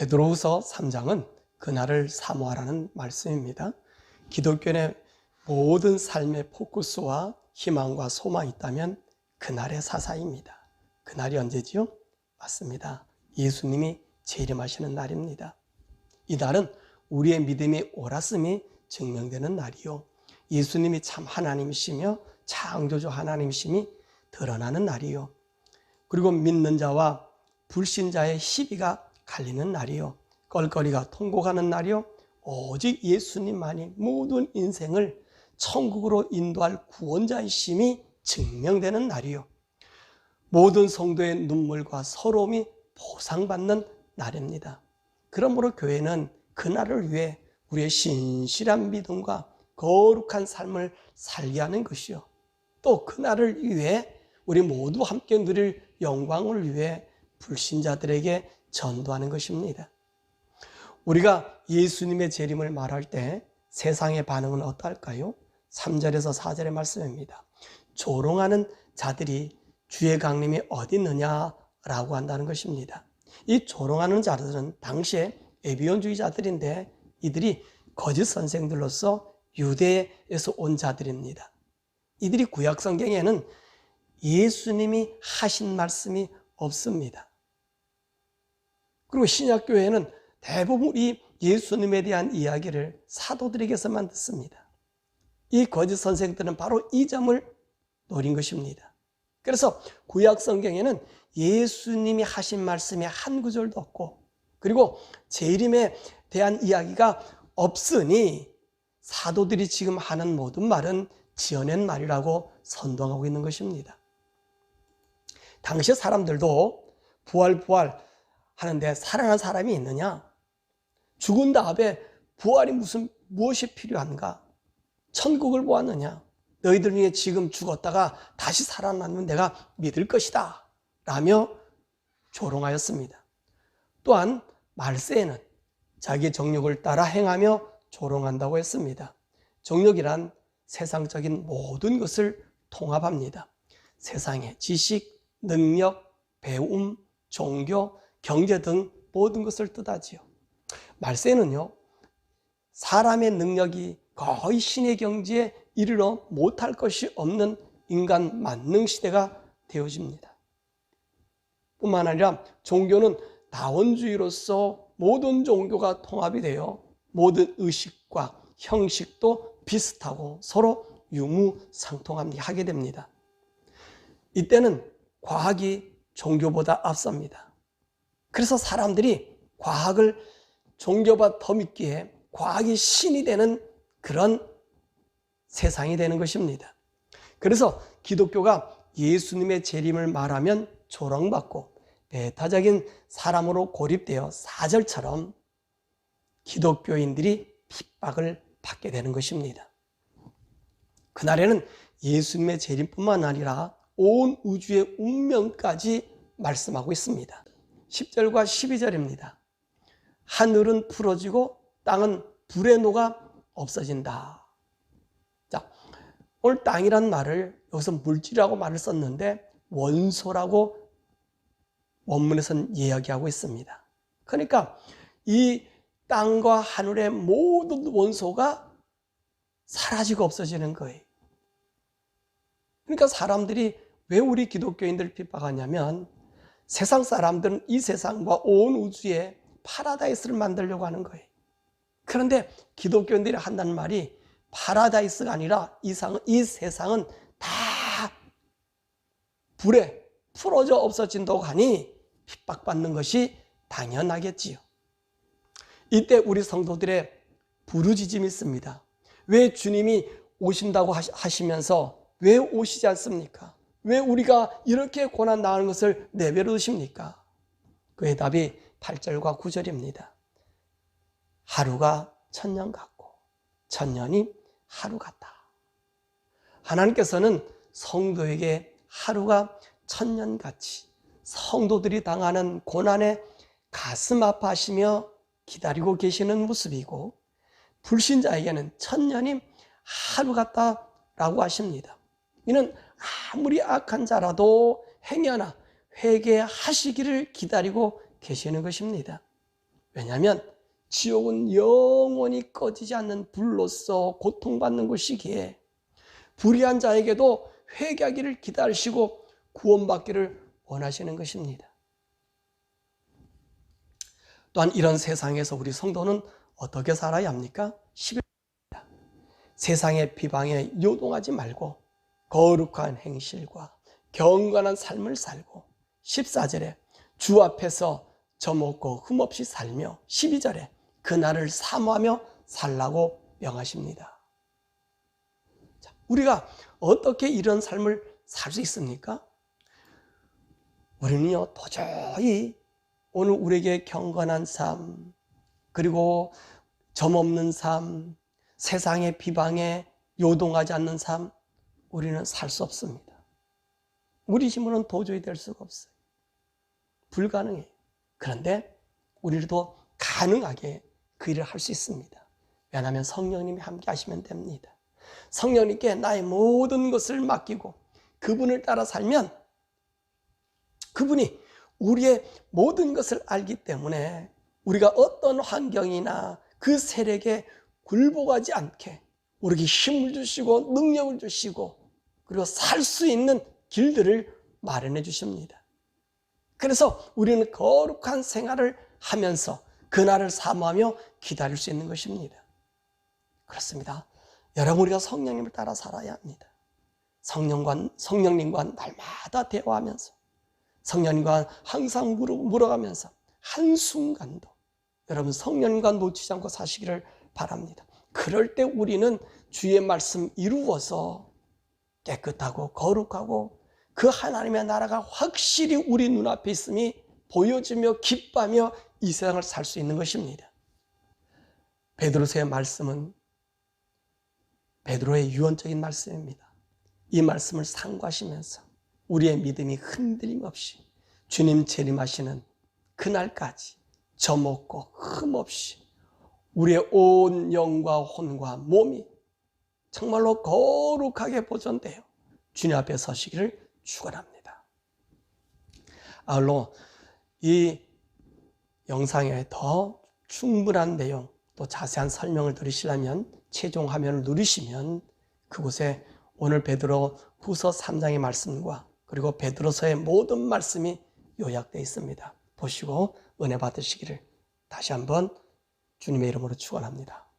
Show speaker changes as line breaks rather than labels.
베드로후서 3장은 그날을 사모하라는 말씀입니다. 기독교의 모든 삶의 포커스와 희망과 소망이 있다면 그날의 사사입니다. 그날이 언제지요? 맞습니다. 예수님이 재림하시는 날입니다. 이 날은 우리의 믿음의 옳았음이 증명되는 날이요. 예수님이 참 하나님이시며 창조주 하나님이심이 드러나는 날이요. 그리고 믿는 자와 불신자의 시비가 갈리는 날이요. 껄거리가 통곡하는 날이요. 오직 예수님만이 모든 인생을 천국으로 인도할 구원자이심이 증명되는 날이요. 모든 성도의 눈물과 서러움이 보상받는 날입니다. 그러므로 교회는 그날을 위해 우리의 신실한 믿음과 거룩한 삶을 살게 하는 것이요. 또 그날을 위해 우리 모두 함께 누릴 영광을 위해 불신자들에게 전도하는 것입니다. 우리가 예수님의 재림을 말할 때 세상의 반응은 어떨까요? 3절에서 4절의 말씀입니다. 조롱하는 자들이 주의 강림이 어디 있느냐라고 한다는 것입니다. 이 조롱하는 자들은 당시에 에비온주의자들인데 이들이 거짓 선생들로서 유대에서 온 자들입니다. 이들이 구약 성경에는 예수님이 하신 말씀이 없습니다. 그리고 신약 교회는 대부분 이 예수님에 대한 이야기를 사도들에게서만 듣습니다. 이 거짓 선생들은 바로 이 점을 노린 것입니다. 그래서 구약 성경에는 예수님이 하신 말씀이 한 구절도 없고 그리고 재림에 대한 이야기가 없으니 사도들이 지금 하는 모든 말은 지어낸 말이라고 선동하고 있는 것입니다. 당시 사람들도 부활 부활 하는데 살아난 사람이 있느냐? 죽은 다음에 부활이 무슨 무엇이 필요한가? 천국을 보았느냐? 너희들 중에 지금 죽었다가 다시 살아나면 내가 믿을 것이다. 라며 조롱하였습니다. 또한 말세에는 자기 정욕을 따라 행하며 조롱한다고 했습니다. 정욕이란 세상적인 모든 것을 통합합니다. 세상의 지식, 능력, 배움, 종교, 경제 등 모든 것을 뜻하지요. 말세는요, 사람의 능력이 거의 신의 경지에 이르러 못할 것이 없는 인간 만능 시대가 되어집니다. 뿐만 아니라 종교는 다원주의로서 모든 종교가 통합이 되어 모든 의식과 형식도 비슷하고 서로 유무상통하게 됩니다. 이때는 과학이 종교보다 앞섭니다. 그래서 사람들이 과학을 종교보다 더 믿기에 과학이 신이 되는 그런 세상이 되는 것입니다. 그래서 기독교가 예수님의 재림을 말하면 조롱받고 배타적인 사람으로 고립되어 사절처럼 기독교인들이 핍박을 받게 되는 것입니다. 그날에는 예수님의 재림뿐만 아니라 온 우주의 운명까지 말씀하고 있습니다. 10절과 12절입니다. 하늘은 풀어지고 땅은 불에 녹아 없어진다. 자, 오늘 땅이란 말을 여기서 물질이라고 말을 썼는데 원소라고 원문에서는 이야기하고 있습니다. 그러니까 이 땅과 하늘의 모든 원소가 사라지고 없어지는 거예요. 그러니까 사람들이 왜 우리 기독교인들을 핍박하냐면 세상 사람들은 이 세상과 온 우주에 파라다이스를 만들려고 하는 거예요. 그런데 기독교인들이 한다는 말이 파라다이스가 아니라 이상, 이 세상은 다 불에 풀어져 없어진다고 하니 핍박받는 것이 당연하겠지요. 이때 우리 성도들의 부르짖음이 있습니다. 왜 주님이 오신다고 하시면서 왜 오시지 않습니까? 왜 우리가 이렇게 고난 당하는 것을 내버려 두십니까? 그의 답이 8절과 9절입니다. 하루가 천년 같고 천년이 하루 같다. 하나님께서는 성도에게 하루가 천년같이 성도들이 당하는 고난에 가슴 아파하시며 기다리고 계시는 모습이고 불신자에게는 천년이 하루 같다라고 하십니다. 이는 아무리 악한 자라도 행여나 회개하시기를 기다리고 계시는 것입니다. 왜냐하면 지옥은 영원히 꺼지지 않는 불로서 고통받는 곳이기에 불의한 자에게도 회개하기를 기다리시고 구원받기를 원하시는 것입니다. 또한 이런 세상에서 우리 성도는 어떻게 살아야 합니까? 11절입니다. 세상의 비방에 요동하지 말고 거룩한 행실과 경건한 삶을 살고 14절에 주 앞에서 저먹고 흠없이 살며 12절에 그날을 사모하며 살라고 명하십니다. 자, 우리가 어떻게 이런 삶을 살 수 있습니까? 우리는요, 도저히 오늘 우리에게 경건한 삶, 그리고 점없는 삶, 세상의 비방에 요동하지 않는 삶, 우리는 살 수 없습니다. 우리 힘으로는 도저히 될 수가 없어요. 불가능해요. 그런데 우리도 가능하게 그 일을 할 수 있습니다. 왜냐하면 성령님이 함께 하시면 됩니다. 성령님께 나의 모든 것을 맡기고 그분을 따라 살면 그분이 우리의 모든 것을 알기 때문에 우리가 어떤 환경이나 그 세력에 굴복하지 않게 우리에게 힘을 주시고 능력을 주시고 그리고 살 수 있는 길들을 마련해 주십니다. 그래서 우리는 거룩한 생활을 하면서 그날을 사모하며 기다릴 수 있는 것입니다. 그렇습니다. 여러분 우리가 성령님을 따라 살아야 합니다. 성령과 성령님과 날마다 대화하면서 성령님과 항상 물어, 물어가면서 한 순간도 여러분 성령님과 놓치지 않고 사시기를 바랍니다. 그럴 때 우리는 주의 말씀 이루어서 깨끗하고 거룩하고 그 하나님의 나라가 확실히 우리 눈앞에 있음이 보여지며 기뻐하며 이 세상을 살 수 있는 것입니다. 베드로서의 말씀은 베드로의 유언적인 말씀입니다. 이 말씀을 상고하시면서 우리의 믿음이 흔들림 없이 주님 재림하시는 그날까지 저먹고 흠 없이 우리의 온 영과 혼과 몸이 정말로 거룩하게 보존되어 주님 앞에 서시기를 축원합니다. 아울러 이 영상에 더 충분한 내용 또 자세한 설명을 들으시려면 최종 화면을 누르시면 그곳에 오늘 베드로 후서 3장의 말씀과 그리고 베드로서의 모든 말씀이 요약되어 있습니다. 보시고 은혜 받으시기를 다시 한번 주님의 이름으로 축원합니다.